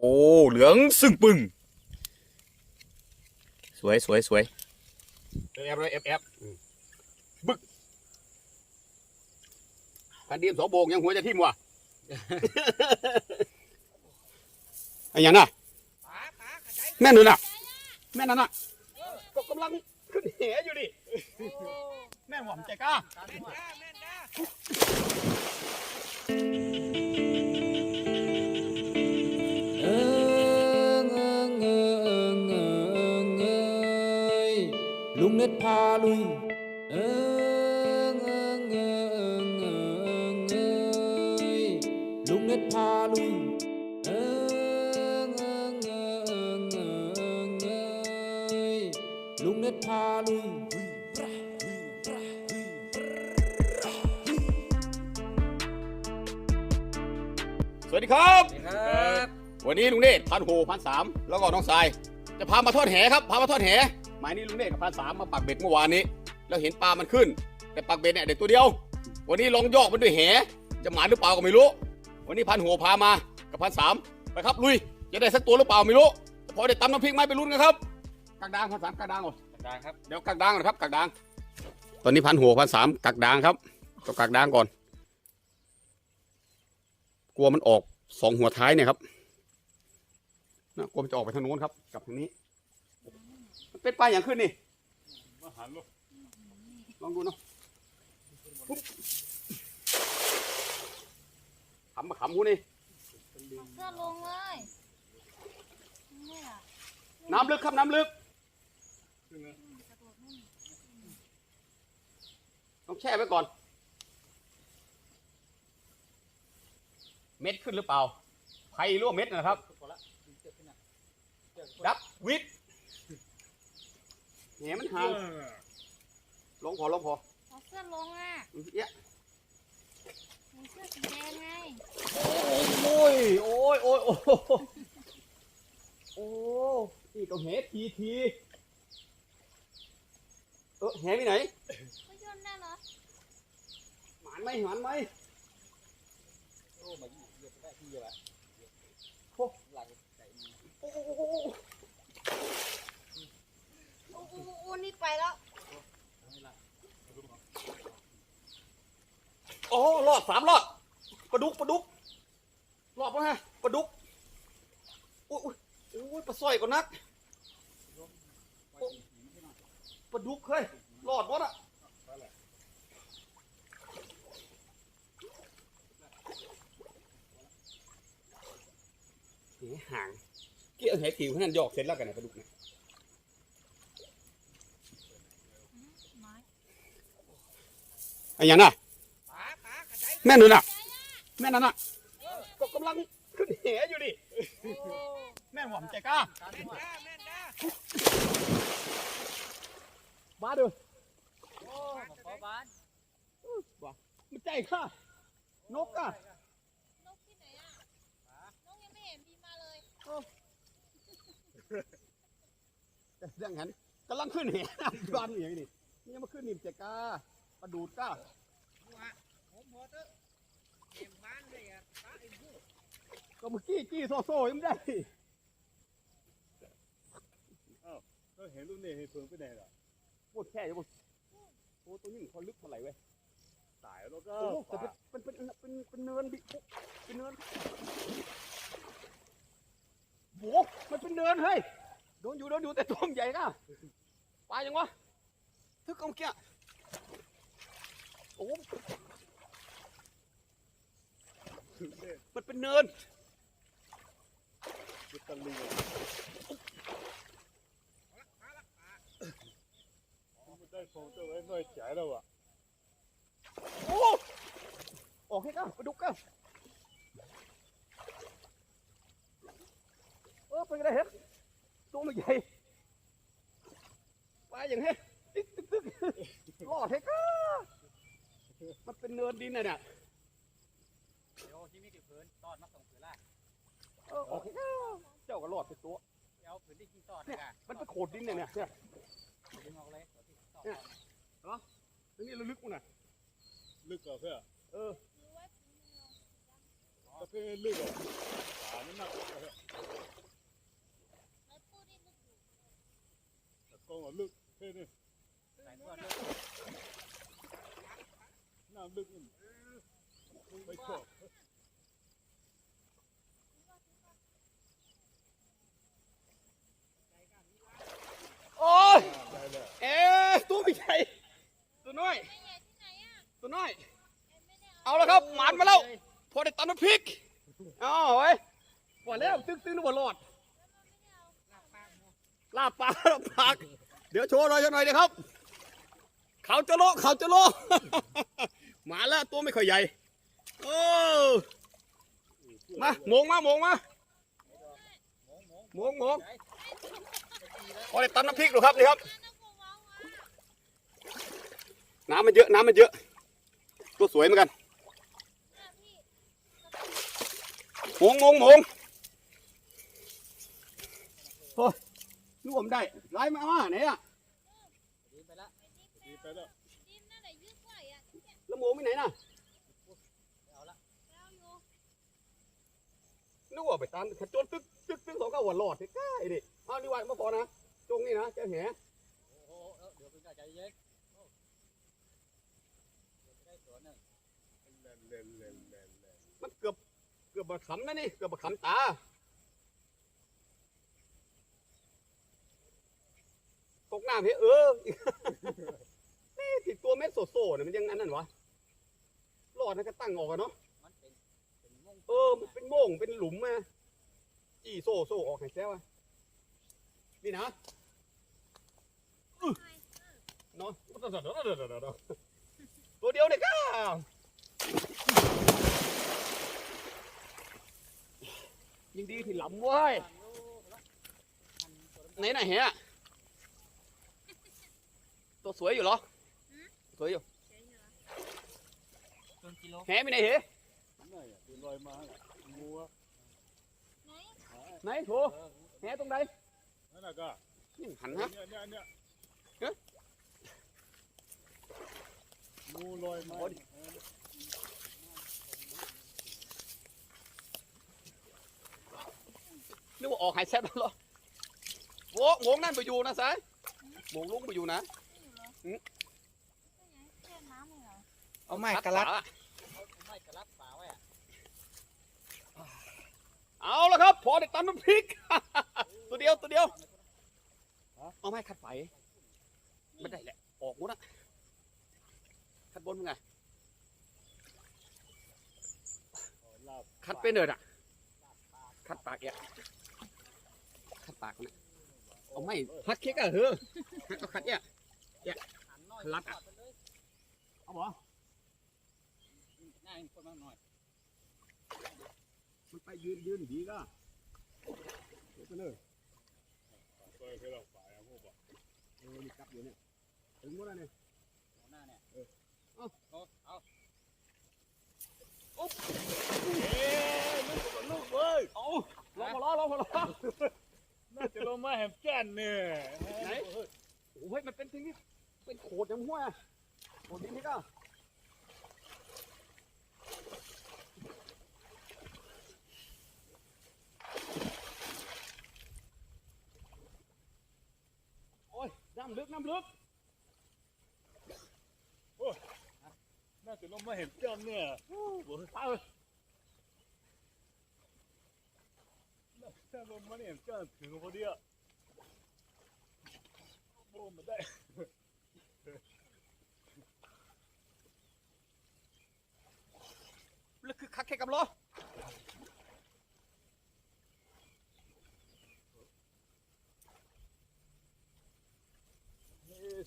โอ้เหลืองซึ่งปึ้งสวยสวยสวยเอฟเลยเอฟเอฟบึกพันดีมสองโบกยังหัวจะทิ่มวะไอ้หยังน่ะแม่นหนูน่ะ แม่นนั่นน่ะก็กำลังขึ้นเหอยู่ดิแม่นหวมใจกล้า ลุงเน็ตพาลุย เอิงเอิงเอิงเอิงเอยลุงเน็ตพาลุย เอิงเอิงเอิงเอิงเอยลุงเน็ตพาลุยสวัสดีครับ ครับวันนี้ลุงเนตพันโหพันสามแล้วก็น้องทราย จะพามาทอดแหครับ พามาทอดแห หมายนี้ลุงเนตรกับพันสามมาปักเบ็ดเมื่อวานนี้ แล้วเห็นปลามันขึ้น แต่ปักเบ็ดเนี่ยเด็กตัวเดียว วันนี้ลองยอกมันด้วยแหจะหมานหรือเปล่าก็ไม่รู้ วันนี้พันโหพามากับพันสามไปครับลุยจะได้สักตัวหรือเปล่าไม่รู้แต่พอได้ตำน้ำพริกไหมไปลุ้นกันครับกักดางพันสามกักดางก่อนได้ครับเดี๋ยวกักดางก่อนครับกักดาง ตอนนี้พันหัวพันสามกักดางครับก็กักดางก่อน กลัวมันออกสองหัวท้ายเนี่ยครับนะกลัวมันจะออกไปทางโน้นครับกลับทางนี้มัน เป็นปลาอย่างขึ้นนี่ลองดูเนาะปุ๊บขำมาขำหูนี่เอาเสื้อลงเลยนี่ล่ะน้ำลึกครับน้ำลึกกระโดดนู่นต้องแช่ไว้ก่อน เม็ดขึ้นหรือเปล่าไผ่รั่วเม็ดนะครับ ดับวิทย์ แหมันห่างลงพอลงพอเอาเสื้อลงอะเอ๊ะมีเสื้อสีแดงไงโอ้ยโอ้ยโอ้ยโอ้ยโอ้นี่ก็แหทีทีเออแหไปไหนก็ย่นได้เหรอหมานไหมหมานไหมโอ้มาเหยียบได้ที่เยอะโอ้หลังใส่โอ้โอ้โอ้นี่ไปแล้ว โอ้รอดสามรอดปลาดุกปลาดุกรอดปะฮะปลาดุกโอ้ยโอ้ยโอ้ยปลาสร้อยก่อนนักปลาดุกเฮ้ยรอดวะน่ะหห่างเกี่ยวแหผิวขนาดหยอกเสร็จแล้วกันนะปลาดุกเนี่ย ไม้ ไอ้หยังน่ะแม่นหนูน่ะ แม่นั่นน่ะก็กำลังขึ้นเหอยู่ดิแม่หวมใจกล้ามาดูโอ้ขอบ้านมันใจข้านกอะนกที่ไหนอะนกยังไม่เห็นบินมาเลยแต่อย่างนั้นกำลังขึ้นเหบ้านอย่างนี้นี่นี่ยังมาขึ้นนี่ใจกล้า ปลาดูดกล้าผมพอเถอะเกมบ้านเลยอะป้าไอ้ผู้ก็เมื่อกี้จี้โซ่โซ่ยังไม่ได้ก็เห็นลูกเนี่ยเห็นเพิ่งไปไหนล่ะโคตรแค่ยังโอ้ตัวนี้มันพอลึกเท่าไหร่เว้ยตายแล้วก็โอ้แต่เป็นเป็นเป็นเป็นเป็นเนินดิเป็นเนินโหมันเป็นเนินเฮ้ยโดนอยู่โดนอยู่แต่ตัวมันใหญ่ก่ะปลายังวะทึกเอาเมื่อกี้ โอ้มันเป็นเนินยึดตะลิงมันได้ฟงตัวไว้หน่อยใจแล้วอะโอ้ออกให้ก้าไปดูก้าเออเป็นไงเห็นตัวมันใหญ่ปลาอย่างเฮ้ยตึ๊กตึ๊กตึ๊กรอดให้ก้า มันเป็นเนินดินน่ะเนี่ยเดี๋ยวที่มีกี่ผืนตอดมาส่งผืนละเอโอเเจ้าก็รอดเป็นตัวเดี๋ยวผืนที่กี่ตอดเนี่ยมันไปโขดดินเนี่ยเนี่ยเนี่ยดึงออกเลยเนี่ยเนาะนี่ลึกมั้งน่ะลึกกว่าเพื่อเออแต่เพื่อลึกกว่านี่มากกว่าแต่ก็ลึกเพื่อนี่ ล่ารอดลาบปลาลาบปากเดี๋ยวโชว์หน่อยโชว์หน่อยเดี๋ยวครับ เขาจะโลเขาจะโลหมาแล้วตัวไม่ค่อยใหญ่โอ้มาโมงมาโมงมาโมงโมงพอได้ตำน้ำพริกดูครับนี่ครับน้ำมันเยอะน้ำมันเยอะ ตัวสวยเหมือนกันมงมงมง โอ้ยนึกว่าผมได้ไล่มาว่าไหนอะดีไปล้วดินนั่นแหละยืดไหวอะแล้วโมงไปไหนน่ะแล้วอยู่นึกว่าไปตามขจนตึ๊กตึ๊กตึ๊กสองก็หัวหลอดใกล้ดิเอานี่ว่ามาพอนะจงนี่นะเจ้าแหโอ้โหเออเดี๋ยวเป็นกาใจเย็นโอ้เดี๋ยวจะได้สวนหนึ่งเล่นเล่นเล่นเล่นเล่นมันเกือบเกือบมาขำนะนี่เกือบมาขำตา กน้ำเฮ้เออนี่ติดตัวเม็ดโซโซเนี่ยมันยังอันนั้นวะรอดนะก็ตั้งออกกันเนาะมันเป็นเป็นม่วงเออมันเป็นโม่งเป็นหลุมมาจี้โซ่โซ่ออกให้แซ่วะนี่นะน้อเนาะตัวเดียวเนี่ยก็ยิงดีที่หลำเว้ยไหนไหนเฮีย ตัวสวยอยู่เหรอ สวยอยู่ครึ่งกิโลแหมีไหนเหนั่นอะเป็นรอยมาอะงูอะไหนไหนโถแหตรงไหนนั่นน่ะก็นี่หันเนี่ฮะยเนี่ยเนี่ยเอ๊ะงูลอยมานึกว่าออกหายแซ่บแล้วเหรอโว้โงงนั่นไปอยู่นะสายโงงลุงไปอยู่นะไม่อยู่ เอาไม้กระลัดเอาไม้กระลัดป่าไว้อะครับ พอได้ตำน้ำพริก ตัวเดียวตัวเดียว เอาไม้ขัดไฟไม่ได้แหละ ออกหมดอะขัดบนมึงไงขัดเป็นเลยอะขัดปากเอะขัดปากนะเอาไม้พัดเค้กอะเฮ้อขัดเอะ หันน้อยลัดอะทอไปเลยเอาบ่ง่ายคนมากหน่อย มันไปยืนยืนดีก็เดี๋ยวไปเลยก็เคยเราฝ่ายอะพวกบอกเออนี่กลับอยู่เนี่ยถึงหมดแล้วเนี่ยหัวหน้าเนี่ยเอาเอาเอาเอ๊ะลูกเว้ยเอาลองมาล้อลองมาล้อน่าจะลงมาแหมแก่นเนี่ยไหนโอ้ยมันเป็นสิ่งที่ เป็นโขดอย่างหัวโขดดินนี่ก็โอ้ยน้ำลึกน้ำลึกน่าจะลงมาเห็นแก่นเนี่ยไปเลยถ้าลงมาเห็นแก่นถึงพอดีอะโอ้มาได้ แลึกคือคักแค่กับล้อ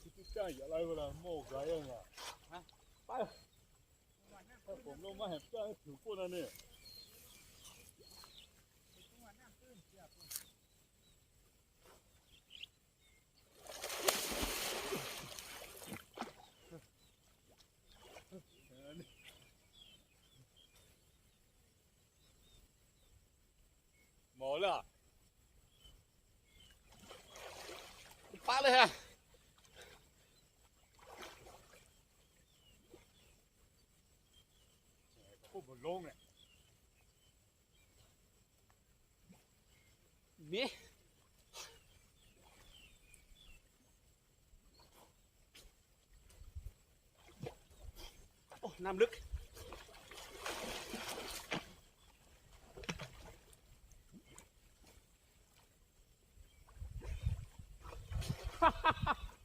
สิกิจ้าอย่าอะไรเวลาโมกไรอะไปผมลงมาเห็นแก่นถึงพวกนั้นเนี่ย หมอละ ปาเลยฮะ พวกมันลงเนี่ย มี น้ำลึก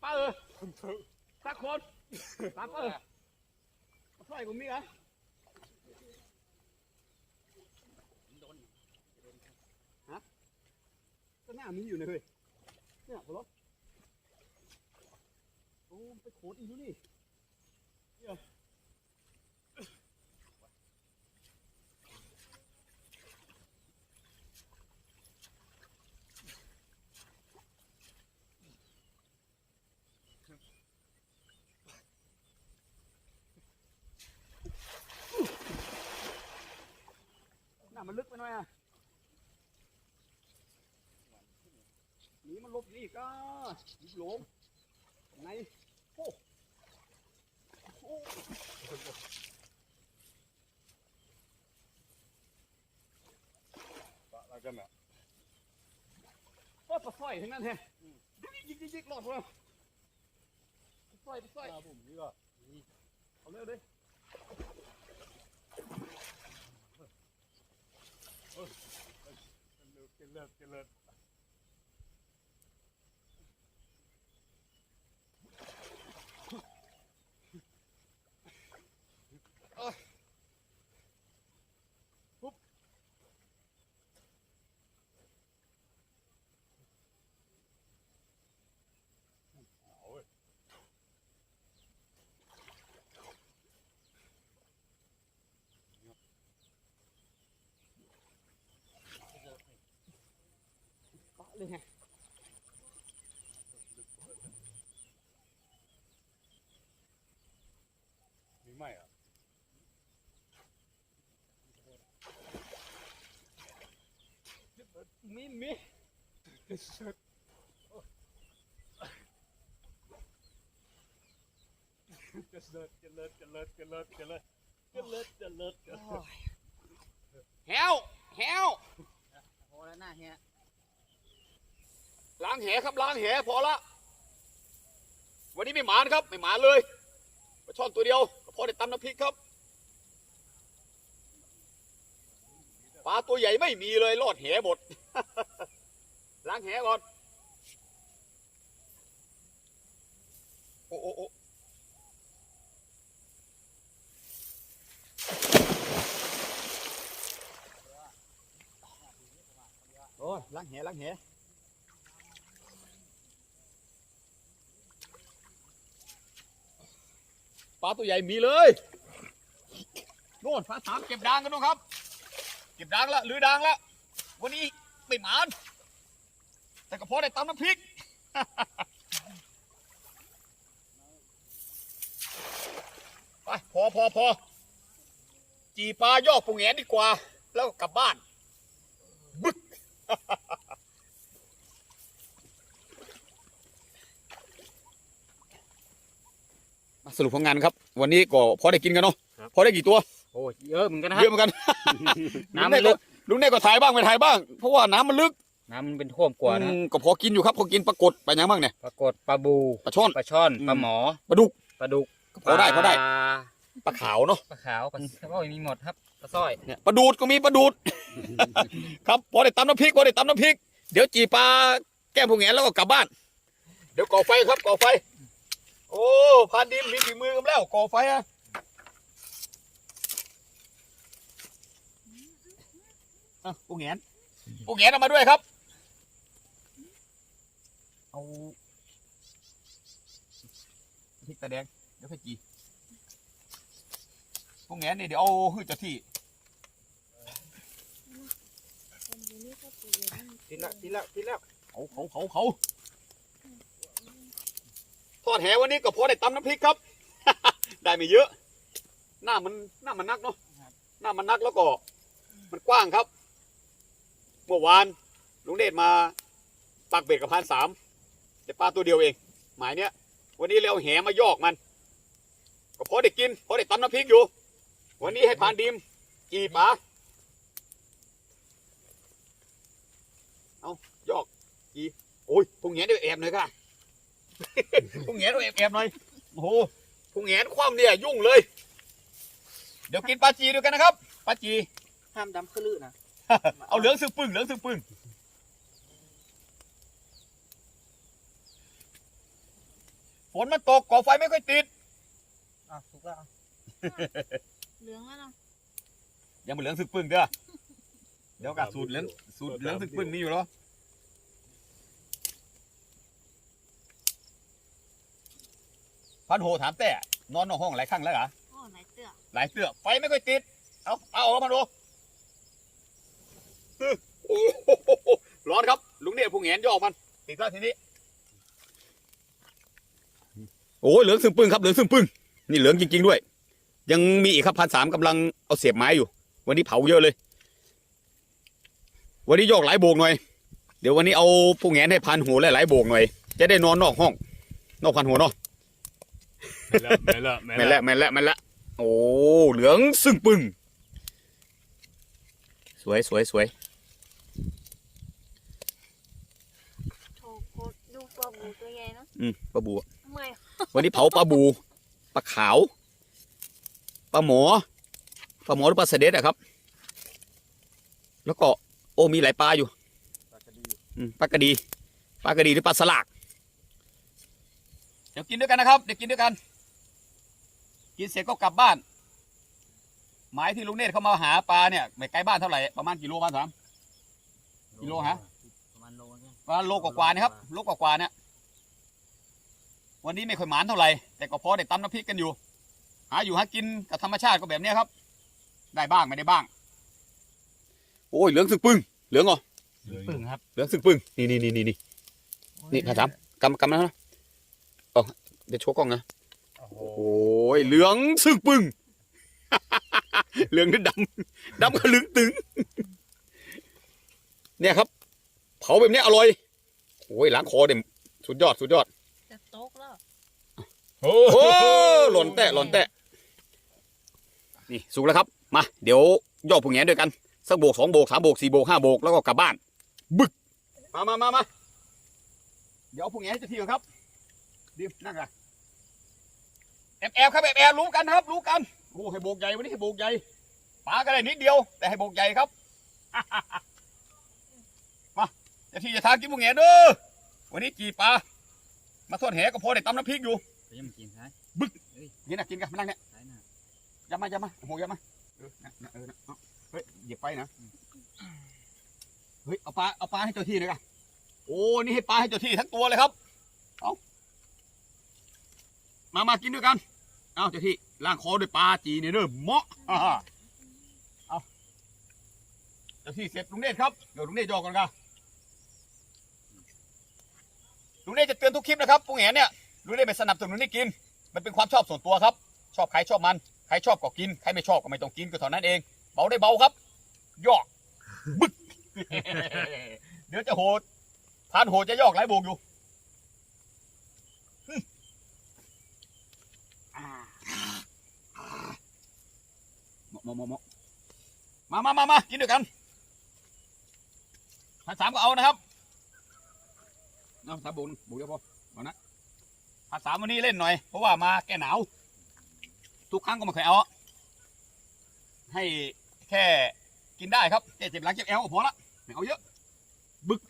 ป้าเออสักคนป้าเออมาช่วยผมมีเหรอฮะก็หน้ามีอยู่นะเฮ้ยเนี่ยหัวรถโอ้ไปโขดอีกแล้วนี่เนี่ย หน้ามันลึกไปหน่อยอะหนีมันหลบนี่ก็หยิบหลงไงโอ้โอ้ปะแล้วกันอะโอ้ปลาสร้อยทั้งนั้นแฮะยิกยิกยิกหลอดหมดแล้วปลาสร้อยปลาสร้อยหน้าผมนี่ก็เอาเลยเ Oh, oh, oh, oh, ยเจริญเจริญปะเลยไงมีไหมอะมีมีเจริญเจริญเจริญเจริญเจริญเจริญเจริญเจริญแฮวแฮวพอแล้วหน้าเฮีย ล้างแหครับล้างแหพอละวันนี้ไม่หมานครับไม่หมานเลยปลาช่อนตัวเดียวพอได้ตำน้ำพริกครับปลาตัวใหญ่ไม่มีเลยรอดแหหมดล้างแหก่อนโอ้โอ้โอ้โอ้ล้างแหล้างแห ลาตัวใหญ่มีเลยโน่นปลาสามเก็บดางกันนู่นครับ เก็บดางละหรือดางละวันนี้ไม่หมาน แต่ก็พอได้ตำน้ำพริกไปพอพอพอจีปลายอกปูแงนดีกว่า แล้วก็กลับบ้านบึก มา สรุปผลงานครับ วันนี้ก็พอได้กินกันเนาะพอได้กี่ตัวโอ้ยเยอะเหมือนกันนะเยอะเหมือนกันน้ำมันลึก ลุงเน่ก็ถ่ายบ้างไม่ถ่ายบ้าง เพราะว่าน้ำมันลึกน้ำมันเป็นท่วมกว่านะอืมก็พอกินอยู่ครับพอกินปรากฏไปยังบ้างเนี่ยปรากฏปลาบูปลาช่อน ปลาช่อนอืม ปลาหมอปลาดุกปลาดุกก็พอได้พอได้ปลาปลาขาวเนาะ ปลาขาวปลาเขาบอกมีหมดครับปลาสร้อย เนี่ยปลาดูดก็มีปลาดูด ครับพอได้ตำน้ำพริกพอได้ตำน้ำพริก เดี๋ยวจีปลาแก้มพวกแงนแล้วก็กลับบ้าน เดี๋ยวก่อไฟครับก่อไฟ โอ้พานดินมีฝีมือกันแล้วก่อไฟอะอะพวกแงนพวกแงนเอามาด้วยครับ เอาพริกตาแดงเดี๋ยวค่อยจีพวกแงนนี่เดี๋ยวเอาหื้อเจ้าที่ทีละทีละทีละเขาเขาเขาเขา ทอดแหวันนี้ก็พอได้ตำน้ำพริกครับ ได้ไม่เยอะ หน้ามันหน้ามันนักเนาะหน้ามันนักแล้วก็ มันกว้างครับเมื่อวานลุงเดชมาปักเบ็ดกับพันสามแต่ปลาตัวเดียวเอง หมายเนี้ย วันนี้เราเอาแหมายอกมัน ก็พอได้กินพอได้ตำน้ำพริกอยู่ วันนี้ให้พานดิมจีปลาเอายอกจีโอ้ยพวกแงนเดี๋ยวแอบหน่อยค่ะ พวกแงนเดี๋ยวแอบแอบหน่อยโอ้โหพวกแงนคว่ำเนี่ยยุ่งเลย เดี๋ยวกินปลาจีด้วยกันนะครับปลาจี ห้ามดำขึ้นลื่นนะเอาเหลืองซึ่งปึ้งเหลืองซึ่งปึ้งฝนมันตกก่อไฟไม่ค่อยติด อะสุกแล้วเหลืองแล้วเนาะยังเป็นเหลืองซึ่งปึ้งเด้อเดี๋ยวกับสูตรเหลืองสูตรเหลืองซึ่งปึ้งนี่อยู่แล้ว พันโหถามแต่นอนนอกห้องหลายครั้งแล้วเหรอโอ้ไหนเตื้อหลายเตือกไฟไม่ค่อยติด เอาเอาออกมาดูโอ้โหร้อนครับ ลุงเนี่ยผู้แงนย่อมัน ติดแล้วทีนี้ โอ้ยเหลืองซึ่งปึ้งครับเหลืองซึ่งปึ้งนี่เหลืองจริง ๆด้วย ยังมีอีกครับพันสามกำลังเอาเสียบไม้อยู่ วันนี้เผาเยอะเลย วันนี้ยอกหลายโบกหน่อย เดี๋ยววันนี้เอาผู้แงนให้พันหัวหลายๆโบกหน่อย จะได้นอนนอกห้อง นอกพันหัวเนาะ ไม่ละไม่ละแม่นละแม่นละแม่นละโอ้เหลืองซึ่งปึ้งสวยสวยสวยโถโคตรดูปลาบูตัวใหญ่เนาะอืมปลาบูทำไมวันนี้เผาปลาบูปลาขาวปลาหมอปลาหมอหรือปลาเสด็จอะครับ แล้วก็โอ้มีหลายปลาอยู่อืมปลากระดีปลากระดีหรือปลาสลากเดี๋ยวกินด้วยกันนะครับ เดี๋ยวกินด้วยกัน กินเสร็จก็กลับบ้าน หมายที่ลุงเนตรเขามาหาปลาเนี่ยไม่ไกลบ้านเท่าไหร่ประมาณกี่โลบ้านสามกิโลฮะประมาณโลนึงประมาณโลกว่าๆนะครับโลกว่าๆเนี่ยวันนี้ไม่ค่อยหมานเท่าไหร่แต่ก็พอได้ตำน้ำพริกกันอยู่ หาอยู่หากินกับธรรมชาติก็แบบเนี้ยครับ ได้บ้างไม่ได้บ้าง โอ้ยเหลืองสึกปึ้งเหลืองเหรอปึ่งครับเหลืองสึกปึ้งนี่นี่นี่นี่นี่นี่พาสามกำกำนะนะ เอาเดี๋ยวโชว์กล้องนะโอ้โหโอ้ยเหลืองสึกปึ้งเหลืองนี่ดำดำกับเหลืองตึง เนี่ยครับ เผาแบบเนี้ยอร่อยโอ้ยล้างคอเด็มสุดยอดสุดยอดจะโต๊กแล้วโอ้โอ้หล่นแตะหล่นแตะนี่สุกแล้วครับมาเดี๋ยวย่อผงแงนด้วยกันสักโบกสองโบกสามโบกสี่โบกห้าโบกแล้วก็กลับบ้าน บึกมามามามาเดี๋ยวเอาผงแงนให้เจะที่ก่อนครับดิมนั่งกันแอบแอบครับแอบแอบรู้กันครับ รู้กันโอ้ให้โบกใหญ่วันนี้ให้โบกใหญ่ปลาก็ได้นิดเดียว แต่ให้โบกใหญ่ครับ มาเจะที่จะทานกินผงแงนเด้อวันนี้จีปลามาทอดแหก็พอได้ตำน้ำพริกอยู่ยังกินใช่กินนะกินกันมานั่งเนี่ยใช่นะอย่ามาอย่ามาโอ้โหอย่ามาเออนะนะเออนะเอาเฮ้ยเหยียบไปนะเฮ้ยเอาปลาเอาปลาให้เจ้าที่หน่อยกันโอ้นี่ให้ปลาให้เจ้าที่ทั้งตัวเลยครับเอามามากินด้วยกัน เอาเจ้าที่ล้างคอด้วยปลาจีเนี่ยเด้อเหมาะเอาเจ้าที่เสร็จลุงเนตครับเดี๋ยวลุงเนตยอก่อนกันลุงเนตจะเตือนทุกคลิปนะครับปุ้งแหนเนี่ยลุงเนตไม่สนับสนุนให้กิน มันเป็นความชอบส่วนตัวครับ ชอบใครชอบมันใครชอบก็กินใครไม่ชอบก็ไม่ต้องกินก็เท่านั้นเองเบาได้เบาครับยอกบึกเดี๋ยวจะโหดพานโหดจะยอกหลายโบกอยู่หึอ่าเห มามามามามากินด้วยกันพันสามก็เอานะครับเอาสามบกหนึ่งโบกเดียวพอเอานะพันสามวันนี้เล่นหน่อย เพราะว่ามาแก้หนาว ทุกครั้งก็ไม่เคยเอา ให้แค่กินได้ครับแค่เจ็บหลังเจ็บเอวก็พอละไม่เอาเยอะ บึก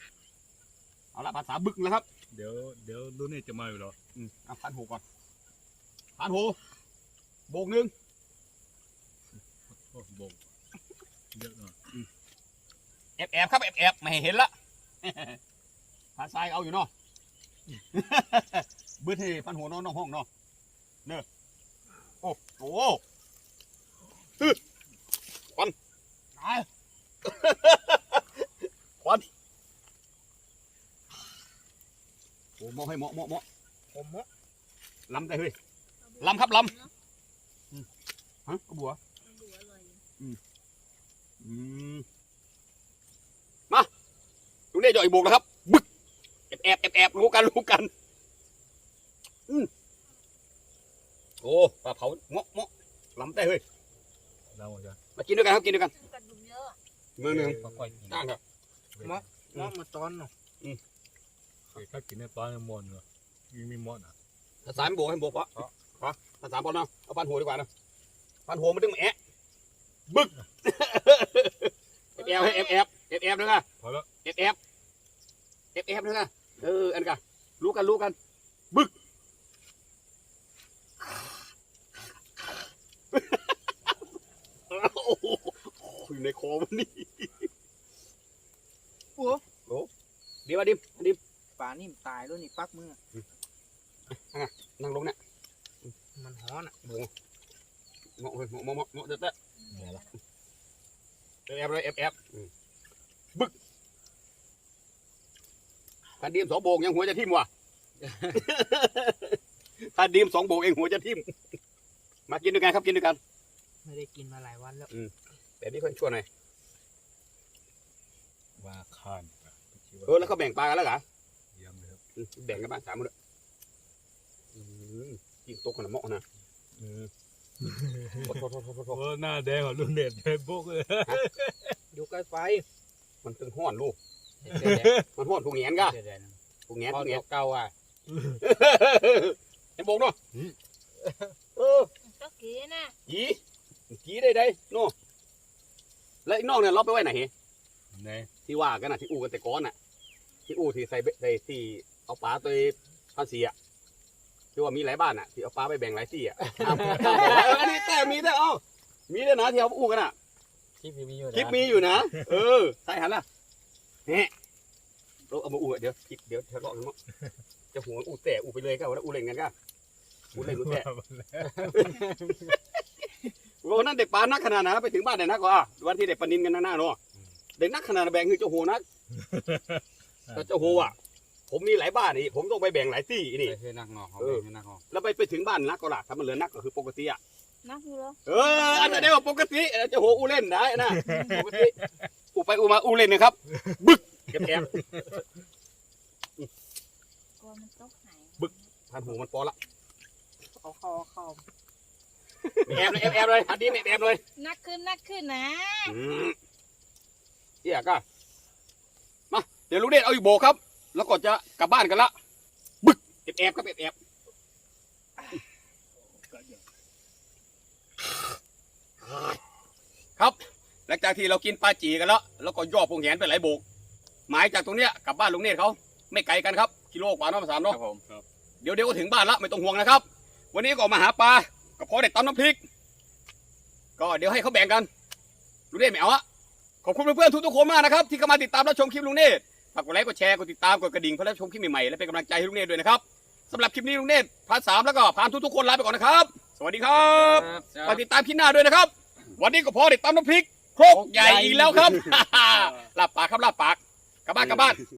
เอาละภาษาบึกแล้วครับ เดี๋ยวเดี๋ยวรุ่นนี้จะมาอยู่หรออืมเอาพันหูก่อนพันหูโบกหนึ่ง อ้โบกเยอะหน่อยแอบแอบครับแอบแอบไม่ให้เห็นละภาษาเอาอยู่เนาะบึ้ที่พันหูนอนนอกห้องเนาะเนอะโอ้โหฮึควันตายควันโอ้เหมอให้เหมาะเหมาะเหมาะผมเหมาะลำได้เฮ้ยลำครับลฮะกระบัวดูอร่อยอยู่อื มมาลุงเนี่ยจ่อยโบกแล้วครับ บึกแอบแอบแอบแอบรู้กันรู้กัน อืมโอ้ปลาเผาเงาะเงาะลำได้เฮ้ยเราจะมากินด้วยกันครับกินด้วยกันกระดูกเยอะมือหนึ่งค่อยๆกินตั้งครับเหมาะเหมาะมาตอนเนาะถ้ากินในปลาในมอนเหรอยังมีมอนอะภาษาโบกให้โบกวะขอภาษาบอลเนาะเอาปันหัวดีกว่านะปันหัวมันดึงมาแอะ บึกเอฟเอฟเอฟเอฟเอฟนะพอแล้วเอฟเอฟเอฟเอฟนะเอออันกันรู้กันรู้กัน บึกโอ้โหอยู่ในคอมันนี่โอ้โอ้เดี๋ยวมาดิมดิมป่านี่มันตายแล้วนี่ปักมือนั่งลงเนี่ยมันฮ้อนอะเหมาะเลยเหมาะเหมาะเหมาะเหมาะเด็ดเด็ด เอฟเอฟเลยเอฟเอฟบึกพันดีมสองโบกยังหัวจะทิ่มว่ะพันดีมสองโบกเองหัวจะทิ่ม มากินด้วยกันครับกินด้วยกัน ไม่ได้กินมาหลายวันแล้วแต่นี่คนชวนหน่อยว่าคานเออแล้วเขาแบ่งปลากันแล้วเหรอเยี่ยมเลยครับอืมแบ่งกันบ้างสามคนเลยอืมยิงโต๊ะกันนะเหมาะนะอืม โทษโทษโทษโทษโทษโอ้หน้าแดงกว่ารุ่นเน็ตเฟซบุ๊กเลยอยู่ใกล้ไฟ มันตึงห้อนลูกเดี๋ยวมันห้อนผูกแงนกะเดี๋ยวเดี๋ยวผูกแงนพอผูกแงนเก่าอะเห็นโบกเนาะเออก็เก๋นะจีจีได้ได้โน่แล้วอีกนอกเนี่ยเราไปไว้ไหนไหนที่ว่ากันนะที่อู่กันแต่ก้อนน่ะ ที่อู่ที่ใส่เบ็ดใส่ที่เอาปลาตัวพันสีอะ ที่ว่ามีหลายบ้านอะที่เอาปลาไปแบ่งหลายที่อะห้ามห้ามบอกว่าเอออันนี้แต่มีแต่เอ้ามีแต่นะที่เอาอู่กันอะคลิปมีอยู่นะคลิปมีอยู่นะเออใส่หันละเนี่ยเราเอามาอู่อะเดี๋ยวคลิปเดี๋ยวทะเลาะกันมั้งจะหัวอู่แต่อู่ไปเลยก็ว่าอู่เล่นกันก็อู่เล่นอู่แต่วันนั้นเด็กปลานักขนาดนั้นไปถึงบ้านเด็กนักก็อะวันที่เด็กปลานินกันหน้าๆเนาะเด็กนักขนาดแบ่งคือเจ้าโหนักแต่เจ้าโหอะ ผมมีหลายบ้านนี่ผมต้องไปแบ่งหลายที่นี่ ไปเพื่อนักงอเขาเออไปนักงอแล้วไปไปถึงบ้านนักก็ล่ะถ้ามันเหลือนักก็คือปกติอะ นักอยู่เหรอเออ อันนั้นเรียกว่าปกติเจ้าโหอูเล่นได้นะ ปกติ อูไปอูมาอูเล่นนะครับ บึกเก็บแอบกลัวมันตกหายพันหูมันปอละเอาเข้าเอาเข้าแอบเลยแอบแอบเลยอันนี้แอบเลยนักขึ้นนักขึ้นนะอืมเอี่ยก็มา เดี๋ยวลูกเดชเอาอีกโบกครับ แล้วก็จะกลับบ้านกันละบึกแอบแอบครับแอบแอบครับ หลังจากที่เรากินปลาจีกันแล้วแล้วก็ย่อพงแหนไปหลายโบก หมายจากตรงเนี้ยกลับบ้านลุงเนตรเขาไม่ไกลกันครับกิโลกว่าเน้องภาษามคเนาะรับผมเดี๋ยวเดี๋ยวก็ถึงบ้านละไม่ต้องห่วงนะครับ วันนี้ก็มาหาปลาก็พอได้ตำน้ำพริก ก็เดี๋ยวให้เขาแบ่งกันลุงเนตรไม่เอาอะขอบคุณเพื่อนๆทุกๆคนมากนะครับ ที่เข้ามาติดตามรับชมคลิปลุงเนตร ฝากกดไลค์กดแชร์กดติดตามกดกระดิ่งเพื่อรับชมคลิปใหม่ๆและเป็นกำลังใจให้ลุงเนตรด้วยนะครับสำหรับคลิปนี้ลุงเนตรพาร์ทสามแล้วก็พาทุกๆคนลาไปก่อนนะครับ สวัสดีครับฝากติดตามคลิปหน้าด้วยนะครับ วันนี้ก็พอได้ตำน้ำพริกโครกใหญ่อีกแล้วครับ ลาบปากครับลาบปากกลับบ้านกลับบ้าน